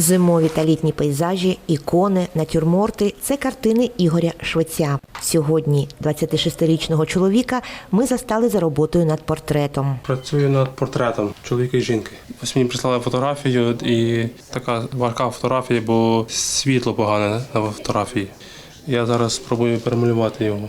Зимові та літні пейзажі, ікони, натюрморти це картини Ігоря Швеця. Сьогодні 26-річного чоловіка ми застали за роботою над портретом. Працюю над портретом чоловіка і жінки. Ось мені прислали фотографію, і така важка фотографія, бо світло погане на фотографії. Я зараз спробую перемалювати його.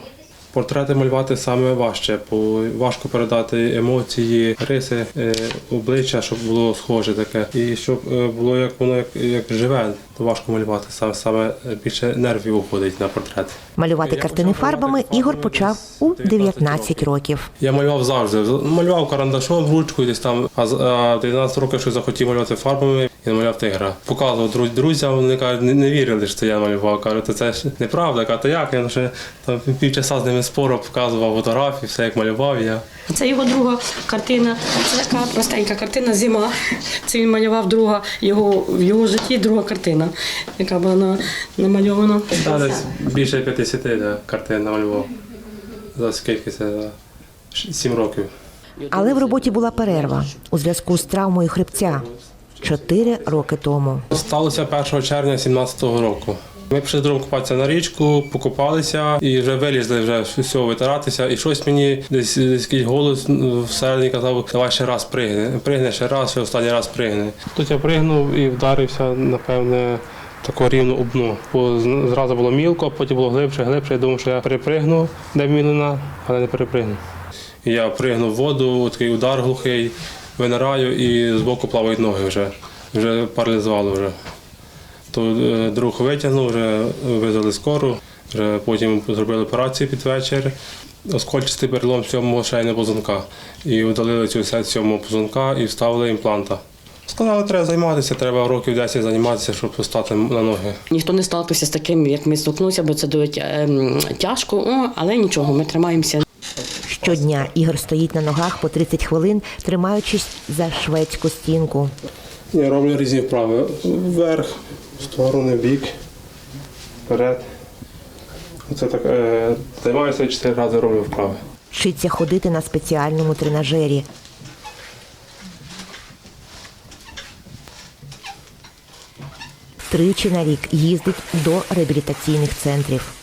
Портрети малювати саме важче, бо важко передати емоції, риси, е, обличчя, щоб було схоже таке. І щоб е, було як воно як, як живе, то важко малювати. Саме, саме більше нервів уходить на портрет. Малювати Я картини фарбами малювати Ігор фарбами почав у 19 19 років. Я малював завжди. Малював карандашом, ручкою десь там, а з- а 19 років, що захотів малювати фарбами, я малював тигра. Показував друз- друзям, вони кажуть, не, не вірили, що я малював. Кажуть, «Та це ж неправда, кажуть, «Та як? Я ще там півчаса з ними спору показував фотографії, все як малював я. Це його друга картина. Це така простенька картина Зима. Це він малював друга його в його житті друга картина, яка була на- намальована. Та десь більше 50 да, картин намалював. За скільки це? За 7 років. Але в роботі була перерва у зв'язку з травмою хребця чотири роки тому. Сталося 1 червня 17-го року. Ми пішли з купатися на річку, покупалися і вже вилізли вже все витиратися. І щось мені десь десь якийсь голос всередині казав, давай ще раз пригни. Пригни ще раз, ще останній раз пригни. Тут я пригнув і вдарився, напевне. Тако рівно об дно. Бо зразу було мілко, а потім було глибше, глибше. Я думав, що я перепригну, де мілина, але не перепригнув. І я пригнув в воду, такий удар глухий, винираю і збоку плавають ноги вже. Вже паралізувало вже. То е, друг витягнув, вже визвали скору, вже потім зробили операцію під вечір. Оскольчистий перелом сьомого шейного позвонка. І удалили цю сеть сьомого позвонка і вставили імпланта. Сказали, треба займатися, треба років 10 займатися, щоб стати на ноги. Ніхто не сталкився з таким, як ми столкнулися, бо це дуже ем, тяжко, але нічого, ми тримаємося. Щодня Ігор стоїть на ногах по 30 хвилин, тримаючись за шведську стінку. Я роблю різні вправи. Вверх, в сторону, бік, вперед. Оце так е, займаюся чотири рази роблю вправи. Вчиться ходити на спеціальному тренажері. Тричі на рік їздить до реабілітаційних центрів.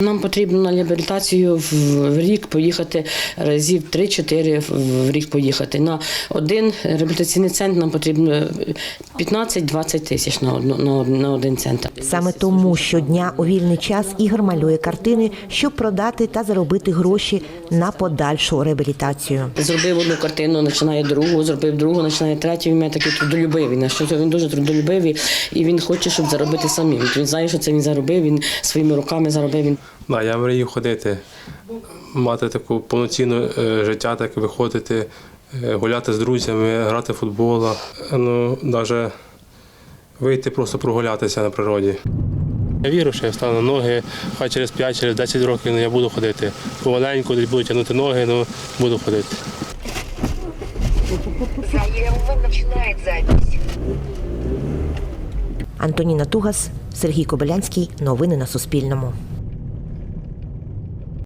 Нам потрібно на реабілітацію в рік поїхати разів 3-4 в- рік поїхати. На один реабілітаційний центр нам потрібно 15-20 тисяч на, одну, на, на один центр. Саме тому щодня у вільний час Ігор малює картини, щоб продати та заробити гроші на подальшу реабілітацію. Зробив одну картину, починає другу, зробив другу, починає третю. Він такий трудолюбивий. На що він дуже трудолюбивий, і він хоче, щоб заробити самим. Він знає, що це він заробив. Він своїми руками заробив. Він Да, я мрію ходити, мати таку повноцінне е, життя, так виходити, е, гуляти з друзями, грати в футбол. Е, Ну, навіть вийти просто прогулятися на природі. Я вірю, що я встану на ноги, хай через 5 через 10 років ну, я буду ходити. Помаленьку десь буду тягнути ноги, ну буду ходити. Антоніна Тугас, Сергій Кобилянський. Новини на Суспільному.